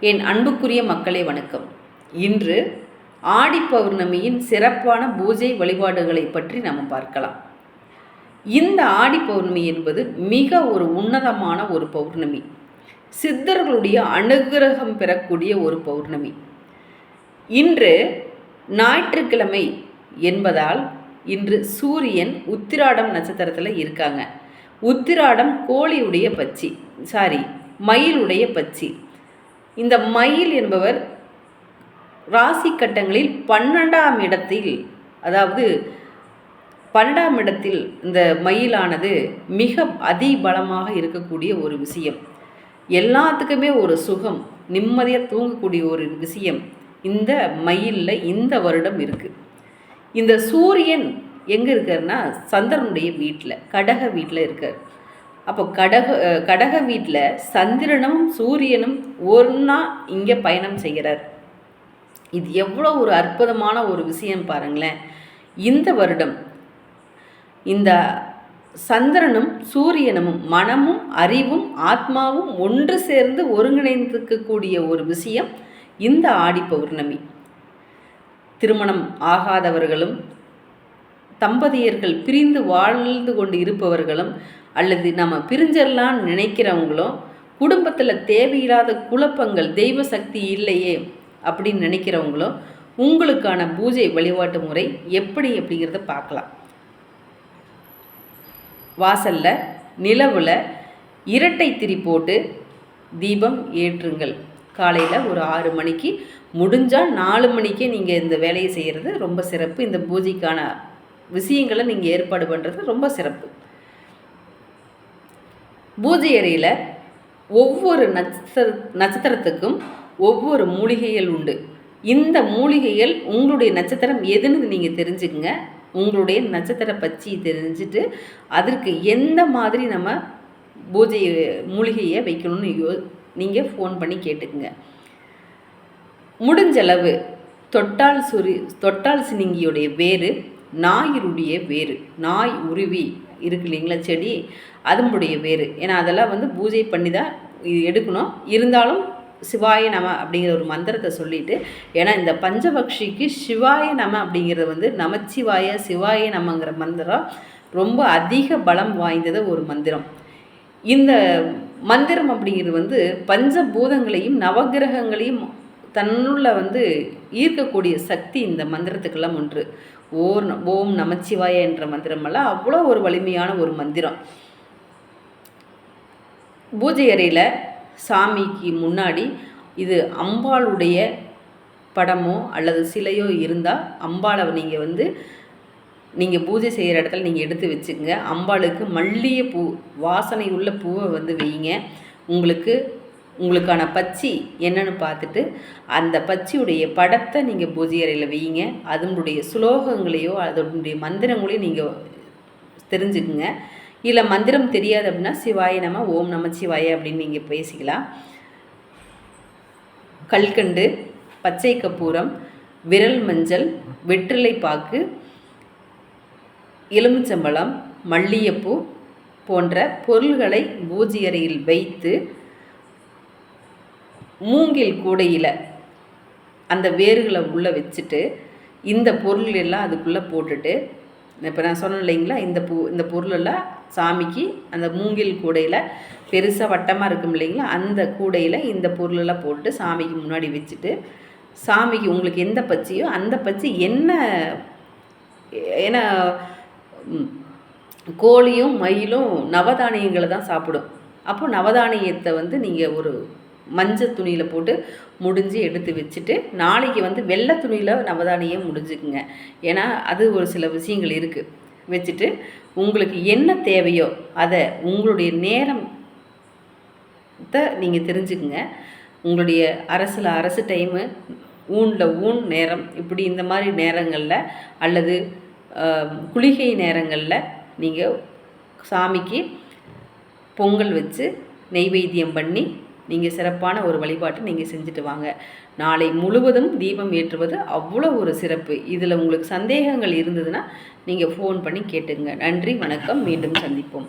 என் அன்புக்குரிய மக்களே வணக்கம். இன்று ஆடி பௌர்ணமியின் சிறப்பான பூஜை வழிபாடுகளை பற்றி நாம் பார்க்கலாம். இந்த ஆடி பௌர்ணமி என்பது மிக ஒரு உன்னதமான ஒரு பௌர்ணமி. சித்தர்களுடைய அனுகிரகம் பெறக்கூடிய ஒரு பௌர்ணமி. இன்று ஞாயிற்றுக்கிழமை என்பதால் இன்று சூரியன் உத்திராடம் நட்சத்திரத்தில் இருக்காங்க. உத்திராடம் கோழியுடைய பச்சி சாரி மயிலுடைய பச்சி. இந்த மயில் என்பவர் ராசி கட்டங்களில் பன்னெண்டாம் இடத்தில் அதாவது பன்னெண்டாம் இடத்தில் இந்த மயிலானது மிக அதிபலமாக இருக்கக்கூடிய ஒரு விஷயம். எல்லாத்துக்குமே ஒரு சுகம் நிம்மதியாக தூங்கக்கூடிய ஒரு விஷயம் இந்த மயிலில் இந்த வருடம் இருக்குது இந்த சூரியன் எங்கே இருக்காருன்னா சந்திரனுடைய வீட்டில் கடக வீட்டில் இருக்கார். அப்போ கடக கடக வீட்டில் சந்திரனும் சூரியனும் ஒன்றா இங்கே பயணம் செய்கிறார். இது எவ்வளோ ஒரு அற்புதமான ஒரு விஷயம் பாருங்களேன். இந்த வருடம் இந்த சந்திரனும் சூரியனும் மனமும் அறிவும் ஆத்மாவும் ஒன்று சேர்ந்து ஒருங்கிணைந்திருக்கக்கூடிய ஒரு விஷயம் இந்த ஆடி பௌர்ணமி. திருமணம் ஆகாதவர்களும் தம்பதியர்கள் பிரிந்து வாழ்ந்து கொண்டு இருப்பவர்களும் அல்லது நம்ம பிரிஞ்சிடலான்னு நினைக்கிறவங்களும் குடும்பத்தில் தேவையில்லாத குழப்பங்கள் தெய்வ சக்தி இல்லையே அப்படின்னு நினைக்கிறவங்களும் உங்களுக்கான பூஜை வழிபாட்டு முறை எப்படி அப்படிங்கிறத பார்க்கலாம். வாசல்ல நிலவில் இரட்டை திரி போட்டு தீபம் ஏற்றுங்கள். காலையில் ஒரு ஆறு மணிக்கு முடிஞ்சால் நாலு மணிக்கே நீங்கள் இந்த வேலையை செய்கிறது ரொம்ப சிறப்பு. இந்த பூஜைக்கான விஷயங்களை நீங்கள் ஏற்பாடு பண்ணுறது ரொம்ப சிறப்பு. பூஜை அறையில் ஒவ்வொரு நட்சத்திர நட்சத்திரத்துக்கும் ஒவ்வொரு மூலிகைகள் உண்டு. இந்த மூலிகைகள் உங்களுடைய நட்சத்திரம் எதுன்னு நீங்கள் தெரிஞ்சுக்கங்க. உங்களுடைய நட்சத்திர பச்சி தெரிஞ்சுட்டு அதற்கு எந்த மாதிரி நம்ம பூஜை மூலிகையை வைக்கணும்னு யோ நீங்கள் ஃபோன் பண்ணி கேட்டுக்குங்க. முடிஞ்சளவு தொட்டால் சுரி தொட்டால் சினிங்கியுடைய வேறு நாயிருடைய வேறு நாய் உருவி இருக்கு இல்லைங்களா செடி? அதனுடைய வேறு. ஏன்னா அதெல்லாம் வந்து பூஜை பண்ணி தான் இது எடுக்கணும். இருந்தாலும் சிவாய நம அப்படிங்கிற ஒரு மந்திரத்தை சொல்லிட்டு ஏன்னா இந்த பஞ்சபக்ஷிக்கு சிவாய நம அப்படிங்கிறது வந்து நமச்சிவாய சிவாய நமங்கிற மந்திரம் ரொம்ப அதிக பலம் வாய்ந்தது ஒரு மந்திரம். இந்த மந்திரம் அப்படிங்கிறது வந்து பஞ்சபூதங்களையும் நவகிரகங்களையும் தன்னுள்ள வந்து ஈர்க்கக்கூடிய சக்தி இந்த மந்திரத்துக்கெல்லாம் ஒன்று. ஓர் ஓம் நமச்சிவாய என்ற மந்திரமெல்லாம் அவ்வளோ ஒரு வலிமையான ஒரு மந்திரம். பூஜை அறையில் சாமிக்கு முன்னாடி இது அம்பாளுடைய படமோ அல்லது சிலையோ இருந்தால் அம்பாளை நீங்கள் வந்து நீங்கள் பூஜை செய்கிற இடத்துல நீங்கள் எடுத்து வச்சுக்கோங்க. அம்பாளுக்கு மல்லிகைப்பூ வாசனை உள்ள பூவை வந்து வையுங்க. உங்களுக்கு உங்களுக்கான பச்சி என்னன்னு பார்த்துட்டு அந்த பச்சியுடைய படத்தை நீங்கள் பூஜை அறையில் வையுங்க. அதனுடைய சுலோகங்களையோ அதனுடைய மந்திரங்களையும் நீங்கள் தெரிஞ்சுக்குங்க. இல்லை மந்திரம் தெரியாது அப்படின்னா சிவாய நம ஓம் நம சிவாய அப்படின்னு நீங்கள் பேசிக்கலாம். கல்கண்டு பச்சை கப்பூரம் விரல் மஞ்சள் வெற்றிலை பாக்கு எலுமிச்சம்பழம் மல்லிகைப்பூ போன்ற பொருள்களை பூஜை அறையில் வைத்து மூங்கில் கூடையில் அந்த வேர்களை உள்ளே வச்சுட்டு இந்த பொருள் எல்லாம் அதுக்குள்ளே போட்டுட்டு இப்போ நான் சொன்னேன் இல்லைங்களா இந்த பூ இந்த பொருளெல்லாம் சாமிக்கு அந்த மூங்கில் கூடையில் பெருசாக வட்டமாக இருக்கும் இல்லைங்களா அந்த கூடையில் இந்த பொருளெல்லாம் போட்டு சாமிக்கு முன்னாடி வச்சுட்டு சாமிக்கு உங்களுக்கு எந்த பச்சியோ அந்த பச்சை என்ன ஏன்னா கோழியும் மயிலும் நவதானியங்களை தான் சாப்பிடும். அப்போ நவதானியத்தை வந்து நீங்கள் ஒரு மஞ்சள் துணியில் போட்டு முடிஞ்சு எடுத்து வச்சுட்டு நாளைக்கு வந்து வெள்ளை துணியில் நவதானியம் முடிஞ்சுக்குங்க. ஏன்னா அது ஒரு சில விஷயங்கள் இருக்குது வச்சுட்டு உங்களுக்கு என்ன தேவையோ அதை உங்களுடைய நேரம் நீங்கள் தெரிஞ்சுக்குங்க. உங்களுடைய அரசில் அரசு டைமு ஊனில் ஊன் நேரம் இப்படி இந்த மாதிரி நேரங்களில் அல்லது குளிகை நேரங்களில் நீங்கள் சாமிக்கு பொங்கல் வச்சு நெய்வேத்தியம் பண்ணி நீங்கள் சிறப்பான ஒரு வழிபாட்டை நீங்கள் செஞ்சுட்டு வாங்க. நாளை முழுவதும் தீபம் ஏற்றுவது அவ்வளோ ஒரு சிறப்பு. இதில் உங்களுக்கு சந்தேகங்கள் இருந்ததுன்னா நீங்கள் ஃபோன் பண்ணி கேட்டுங்க. நன்றி வணக்கம். மீண்டும் சந்திப்போம்.